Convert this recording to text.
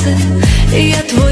серце, я твой.